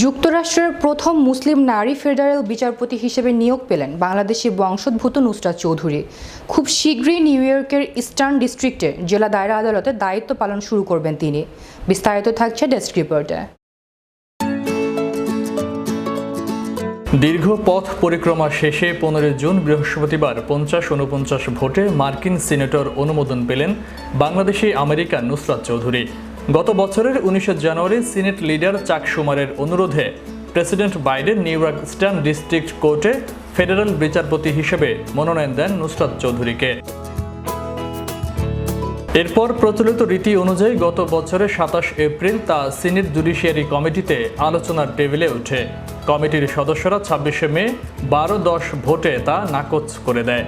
যুক্তরাষ্ট্রের প্রথম মুসলিম নারী ফেডারেল বিচারপতি হিসেবে নিয়োগ পেলেন বাংলাদেশি বংশোদ্ভূত নুসরাত চৌধুরী। খুব শীঘ্রই নিউ ইয়র্কের ইস্টার্ন ডিস্ট্রিক্টে জেলা দায়রা আদালতে দায়িত্ব পালন শুরু করবেন তিনি। বিস্তারিত থাকছে ডেস্ক রিপোর্টে। দীর্ঘ পথ পরিক্রমা শেষে পনেরোই জুন বৃহস্পতিবার পঞ্চাশ উনপঞ্চাশ ভোটে মার্কিন সিনেটর অনুমোদন পেলেন বাংলাদেশি আমেরিকান নুসরাত চৌধুরী। গত বছরের উনিশে জানুয়ারি সিনেট লিডার চাক সুমারের অনুরোধে প্রেসিডেন্ট বাইডেন নিউ ইয়র্ক স্ট্যান ডিস্ট্রিক্ট কোর্টে ফেডারেল বিচারপতি হিসেবে মনোনয়ন দেন নুসরাত চৌধুরীকে। এরপর প্রচলিত রীতি অনুযায়ী গত বছরের সাতাশ এপ্রিল তা সিনেট জুডিশিয়ারি কমিটিতে আলোচনার টেবিলে ওঠে। কমিটির সদস্যরা ছাব্বিশে মে বারো দশ ভোটে তা নাকচ করে দেয়।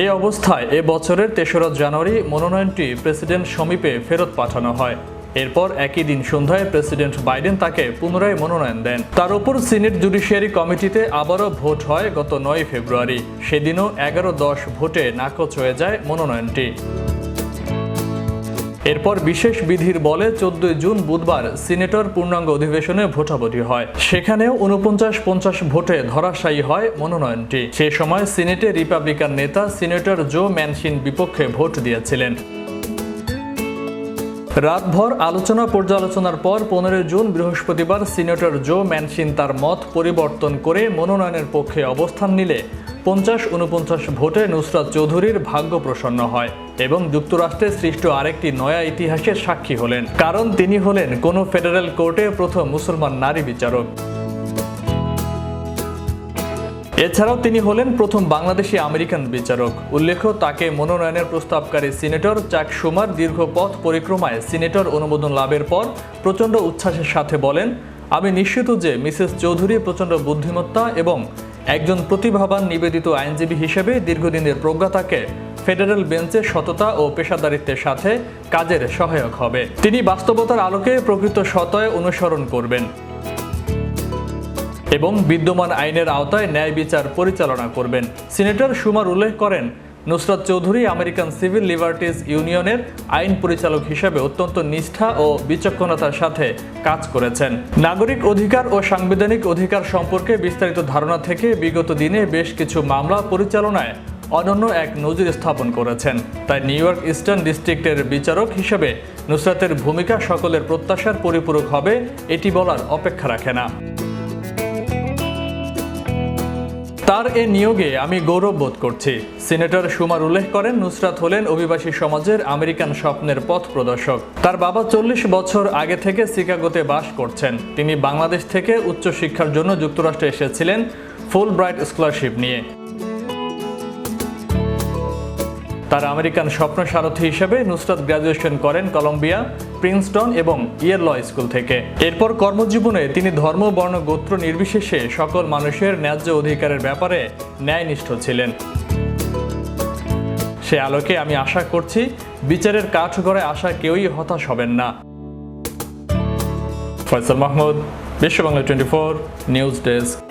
এই অবস্থায় এ বছরের তেসরা জানুয়ারি মনোনয়নটি প্রেসিডেন্ট সমীপে ফেরত পাঠানো হয়। এরপর একই দিন সন্ধ্যায় প্রেসিডেন্ট বাইডেন তাকে পুনরায় মনোনয়ন দেন। তার উপর সিনেট জুডিশিয়ারি কমিটিতে আবারও ভোট হয় গত নয় ফেব্রুয়ারি। সেদিনও এগারো দশ ভোটে নাকচ হয়ে যায় মনোনয়নটি। এরপর বিশেষ বিধির বলে চোদ্দই জুন বুধবার সিনেটর পূর্ণাঙ্গ অধিবেশনে ভোটাভুটি হয়। সেখানেও উনপঞ্চাশ পঞ্চাশ ভোটে ধরাশায়ী হয় মনোনয়নটি। সে সময় সিনেটে রিপাবলিকান নেতা সিনেটর জো ম্যানসিন বিপক্ষে ভোট দিয়েছিলেন। রাতভর আলোচনা পর্যালোচনার পর পনেরোই জুন বৃহস্পতিবার সিনেটর জো ম্যানসিন তার মত পরিবর্তন করে মনোনয়নের পক্ষে অবস্থান নিলে পঞ্চাশ উনপঞ্চাশ ভোটে নুসরাত চৌধুরীর ভাগ্য প্রসন্ন হয়। এবং যুক্তরাষ্ট্রে সৃষ্ট আরেকটি নয়া ইতিহাসের সাক্ষী হলেন। কারণ তিনি হলেন কোনো ফেডারেল কোর্টে প্রথম মুসলমান নারী বিচারক। এছাড়াও তিনি হলেন প্রথম বাংলাদেশি আমেরিকান বিচারক। উল্লেখ্য, তাকে মনোনয়নের প্রস্তাবকারী সিনেটর চাক সুমার দীর্ঘ পথ পরিক্রমায় সিনেটর অনুমোদন লাভের পর প্রচণ্ড উচ্ছ্বাসের সাথে বলেন, আমি নিশ্চিত যে মিসেস চৌধুরী প্রচণ্ড বুদ্ধিমত্তা এবং একজন প্রতিভাবান নিবেদিত আইনজীবী হিসেবে দীর্ঘদিনের প্রজ্ঞা তাকে ফেডারেল বেঞ্চে সততা ও পেশাদারিত্বের সাথে কাজের সহায়ক হবে। তিনি বাস্তবতার আলোকে প্রকৃত সতয় অনুসরণ করবেন এবং বিদ্যমান আইনের আওতায় ন্যায় বিচার পরিচালনা করবেন। সিনেটর সুমার উল্লেখ করেন, Nusrat Chowdhury American civil liberties ইউনিয়নের আইন পরিচালক হিসেবে অত্যন্ত নিষ্ঠা ও বিচক্ষণতার সাথে কাজ করেছেন। নাগরিক অধিকার ও সাংবিধানিক অধিকার সম্পর্কে বিস্তারিত ধারণা থেকে বিগত দিনে বেশ কিছু মামলা পরিচালনায় অনন্য এক নজির স্থাপন করেছেন। তাই নিউ ইয়র্ক ইস্টার্ন ডিস্ট্রিক্টের বিচারক হিসেবে নুসরাতের ভূমিকা সকলের প্রত্যাশার পরিপূরক হবে, এটি বলার অপেক্ষা রাখে না। তার এ নিয়োগে আমি গৌরব বোধ করছি। সিনেটর সুমার উল্লেখ করেন, নুসরাত হলেন অভিবাসী সমাজের আমেরিকান স্বপ্নের পথ প্রদর্শক। তার বাবা চল্লিশ বছর আগে থেকে শিকাগোতে বাস করছেন। তিনি বাংলাদেশ থেকে উচ্চশিক্ষার জন্য যুক্তরাষ্ট্রে এসেছিলেন ফুল ব্রাইট স্কলারশিপ নিয়ে। তার আমেরিকান স্বপ্ন সারথী হিসেবে নুসরাত গ্রাজুয়েশন করেন কলম্বিয়া, প্রিন্সটন এবং ইয়ের ল স্কুল থেকে। এরপর কর্মজীবনে তিনি ধর্ম, বর্ণ, গোত্র নির্বিশেষে সকল মানুষের ন্যায্য অধিকারের ব্যাপারে ন্যায়নিষ্ঠ ছিলেন। সে আলোকে আমি আশা করছি বিচারের কাঠগড়ে আসা কেউই হতাশ হবেন না। Faisal Mahmud Bishwa Bangla twenty four, news desk.